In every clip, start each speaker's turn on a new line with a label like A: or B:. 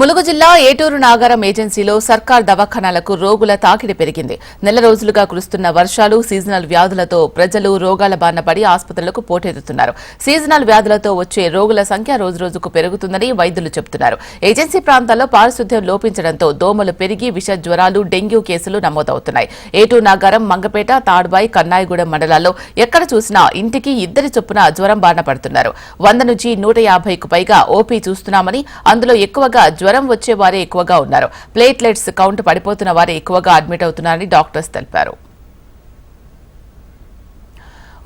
A: ములుగు జిల్లా ఏటూరు నాగారం ఏజెన్సీలో సర్కార్ దవాఖానాలకు రోగుల తాకిడి పెరిగింది. నెల రోజులుగా కురుస్తున్న వర్షాలు సీజనల్ వ్యాధులతో ప్రజలు రోగాల బారిన పడి ఆసుపత్రులకు పోటెత్తుతున్నారు. సీజనల్ వ్యాధులతో వచ్చే రోగుల సంఖ్య రోజురోజుకు పెరుగుతుందని వైద్యులు చెబుతున్నారు. ఏజెన్సీ ప్రాంతాల్లో పారిశుద్ధ్యం లోపించడంతో దోమలు పెరిగి విష జ్వరాలు డెంగ్యూ కేసులు నమోదవుతున్నాయి. ఏటూరు నాగారం మంగపేట తాడ్బాయి కన్నాయిగూడెం మండలాల్లో ఎక్కడ చూసినా ఇంటికి ఇద్దరి చొప్పున జ్వరం బారిన పడుతున్నారు. వంద నుంచి నూట యాభైకు పైగా ఓపీ చూస్తున్నామని అందులో ఎక్కువగా జ్వరం వచ్చే వారే ఎక్కువగా ఉన్నారు. ప్లేట్లెట్స్ కౌంట్ పడిపోతున్న వారే ఎక్కువగా అడ్మిట్ అవుతున్నారని డాక్టర్స్ తెలిపారు.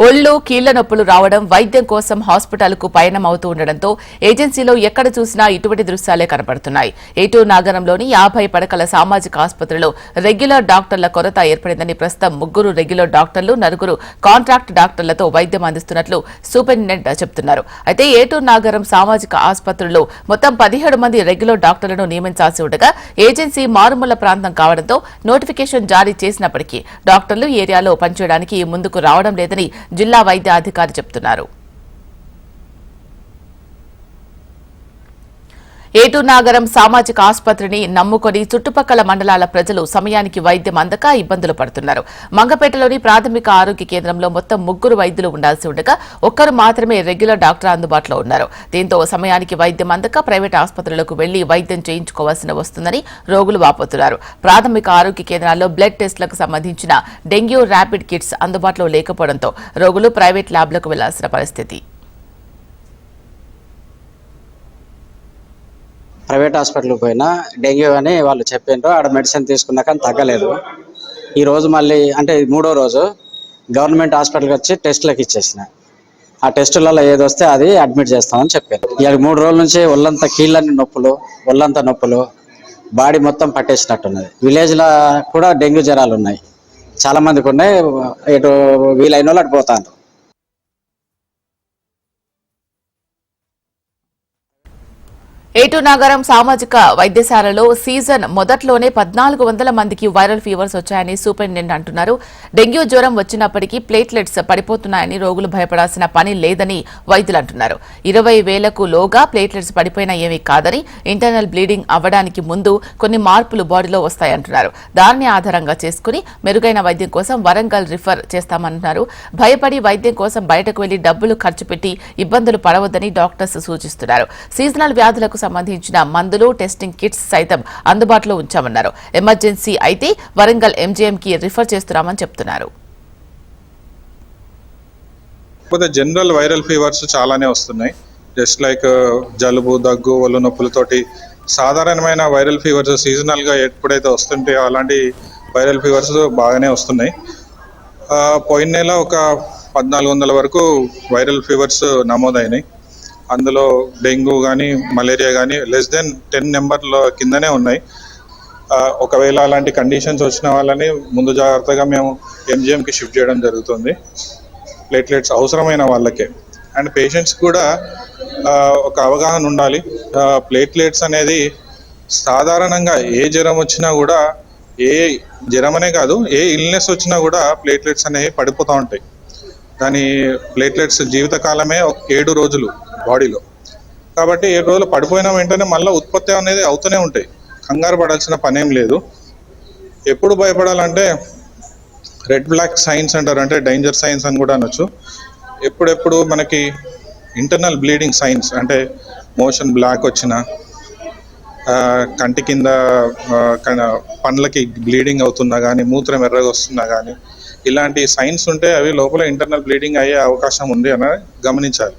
A: ఒళ్ళు కీళ్ళ నొప్పులు రావడం వైద్యం కోసం హాస్పిటల్కు పయనం అవుతూ ఉండడంతో ఏజెన్సీలో ఎక్కడ చూసినా ఇటువంటి దృశ్యాలే కనపడుతున్నాయి. ఏటూరు నాగరంలోని యాభై పడకల సామాజిక ఆసుపత్రిలో రెగ్యులర్ డాక్టర్ల కొరత ఏర్పడిందని ప్రస్తుతం ముగ్గురు రెగ్యులర్ డాక్టర్లు నలుగురు కాంట్రాక్ట్ డాక్టర్లతో వైద్యం అందిస్తున్నట్లు సూపరింటెండెంట్ చెబుతున్నారు. అయితే ఏటూరు నాగరం సామాజిక ఆసుపత్రిలో మొత్తం పదిహేడు మంది రెగ్యులర్ డాక్టర్లను నియమించాల్సి ఉండగా ఏజెన్సీ మారుమూల ప్రాంతం కావడంతో నోటిఫికేషన్ జారీ చేసినప్పటికీ డాక్టర్లు ఏరియాలో పనిచేయడానికి ముందుకు రావడం లేదని జిల్లా వైద్య అధికారి చెబుతున్నారు ఏటూరు నాగరం సామాజిక ఆసుపత్రిని నమ్ముకొని చుట్టుపక్కల మండలాల ప్రజలు సమయానికి వైద్యం అందక ఇబ్బందులు పడుతున్నారు. మంగపేటలోని ప్రాథమిక ఆరోగ్య కేంద్రంలో మొత్తం ముగ్గురు వైద్యులు ఉండాల్సి ఉండగా ఒక్కరు మాత్రమే రెగ్యులర్ డాక్టర్ అందుబాటులో ఉన్నారు. దీంతో సమయానికి వైద్యం అందక ప్రైవేట్ ఆసుపత్రులకు వెళ్ళి వైద్యం చేయించుకోవాల్సిన వస్తుందని రోగులు వాపోతున్నారు. ప్రాథమిక ఆరోగ్య కేంద్రాల్లో బ్లడ్ టెస్టులకు సంబంధించిన డెంగ్యూ ర్యాపిడ్ కిట్స్ అందుబాటులో లేకపోవడంతో రోగులు ప్రైవేట్ ల్యాబ్లకు వెళ్ళాల్సిన పరిస్థితి.
B: ప్రైవేట్ హాస్పిటల్కి పోయినా డెంగ్యూ అని వాళ్ళు చెప్పిండ్రు. ఆడ మెడిసిన్ తీసుకున్నా కానీ తగ్గలేదు. ఈ రోజు మళ్ళీ అంటే మూడో రోజు గవర్నమెంట్ హాస్పిటల్కి వచ్చి టెస్టులకు ఇచ్చేసిన. ఆ టెస్టులలో ఏది వస్తే అది అడ్మిట్ చేస్తామని చెప్పారు. ఇక మూడు రోజుల నుంచి ఒళ్ళంతా కీళ్ళని నొప్పులు ఒళ్ళంతా నొప్పులు బాడీ మొత్తం పట్టేసినట్టున్నది. విలేజ్లో కూడా డెంగ్యూ జ్వరాలు ఉన్నాయి చాలామందికి ఉన్నాయి. ఇటు వీలైన వాళ్ళు అటు పోతాను
A: ఏటూరు నగరం సామాజిక వైద్యశాలలో సీజన్ మొదట్లోనే పద్నాలుగు వందల మందికి వైరల్ ఫీవర్స్ వచ్చాయని సూపరింటెండెంట్ అంటున్నారు. డెంగ్యూ జ్వరం వచ్చినప్పటికీ ప్లేట్లెట్స్ పడిపోతున్నాయని రోగులు భయపడాల్సిన పని లేదని వైద్యులు అంటున్నారు. ఇరవై వేలకు లోగా ప్లేట్లెట్స్ పడిపోయినా ఏమీ కాదని ఇంటర్నల్ బ్లీడింగ్ అవ్వడానికి ముందు కొన్ని మార్పులు బాడీలో వస్తాయంటున్నారు దాన్ని ఆధారంగా చేసుకుని మెరుగైన వైద్యం కోసం వరంగల్ రిఫర్ చేస్తామంటున్నారు భయపడి వైద్యం కోసం బయటకు వెళ్ళి డబ్బులు ఖర్చు పెట్టి ఇబ్బందులు పడవద్దని డాక్టర్స్ సూచిస్తున్నారు. సీజనల్ వ్యాధులకు సంబంధించిన మందులు టెస్టింగ్ కిట్స్ సైతం అందుబాటులో ఉంచామన్నారు. ఎమర్జెన్సీ అయితే వరంగల్ ఎంజీఎం కి రిఫర్ చేస్తున్నామని చెప్తున్నారు.
C: కాకపోతే జనరల్ వైరల్ ఫీవర్స్ చాలానే వస్తున్నాయి. జస్ట్ లైక్ uh, జలుబు దగ్గు ఒళ్ళు నొప్పులతోటి సాధారణమైన వైరల్ ఫీవర్స్ సీజనల్గా ఎప్పుడైతే వస్తుంటాయో అలాంటి వైరల్ ఫీవర్స్ బాగానే వస్తున్నాయి. పోయిన నెల ఒక పద్నాలుగు వందల వరకు వైరల్ ఫీవర్స్ నమోదైనాయి. అందులో డెంగ్యూ కానీ మలేరియా కానీ లెస్ దెన్ టెన్ నెంబర్ల కిందనే ఉన్నాయి. ఒకవేళ అలాంటి కండిషన్స్ వచ్చిన వాళ్ళని ముందు జాగ్రత్తగా మేము ఎంజిఎంకి షిఫ్ట్ చేయడం జరుగుతుంది. ప్లేట్లెట్స్ అవసరమైన వాళ్ళకే. అండ్ పేషెంట్స్ కూడా ఒక అవగాహన ఉండాలి. ప్లేట్లెట్స్ అనేది సాధారణంగా ఏ జ్వరం వచ్చినా కూడా ఏ జ్వరం అనే కాదు ఏ ఇల్నెస్ వచ్చినా కూడా ప్లేట్లెట్స్ అనేవి పడిపోతూ ఉంటాయి. దాని ప్లేట్లెట్స్ జీవితకాలమే ఒక ఏడు రోజులు బాడీలో. కాబట్టి ఏడు రోజులు పడిపోయిన వెంటనే మళ్ళీ ఉత్పత్తి అనేది అవుతూనే ఉంటాయి. కంగారు పడాల్సిన పనేం లేదు. ఎప్పుడు భయపడాలంటే రెడ్ బ్లాక్ సైన్స్ అంటారు అంటే డేంజర్ సైన్స్ అని కూడా అనొచ్చు. ఎప్పుడెప్పుడు మనకి ఇంటర్నల్ బ్లీడింగ్ సైన్స్ అంటే మోషన్ బ్లాక్ వచ్చిన కంటి కింద పండ్లకి బ్లీడింగ్ అవుతున్నా కానీ మూత్రం ఎర్రగా వస్తున్నా కానీ ఇలాంటి సైన్స్ ఉంటే అవి లోపల ఇంటర్నల్ బ్లీడింగ్ అయ్యే అవకాశం ఉంది అని గమనించాలి.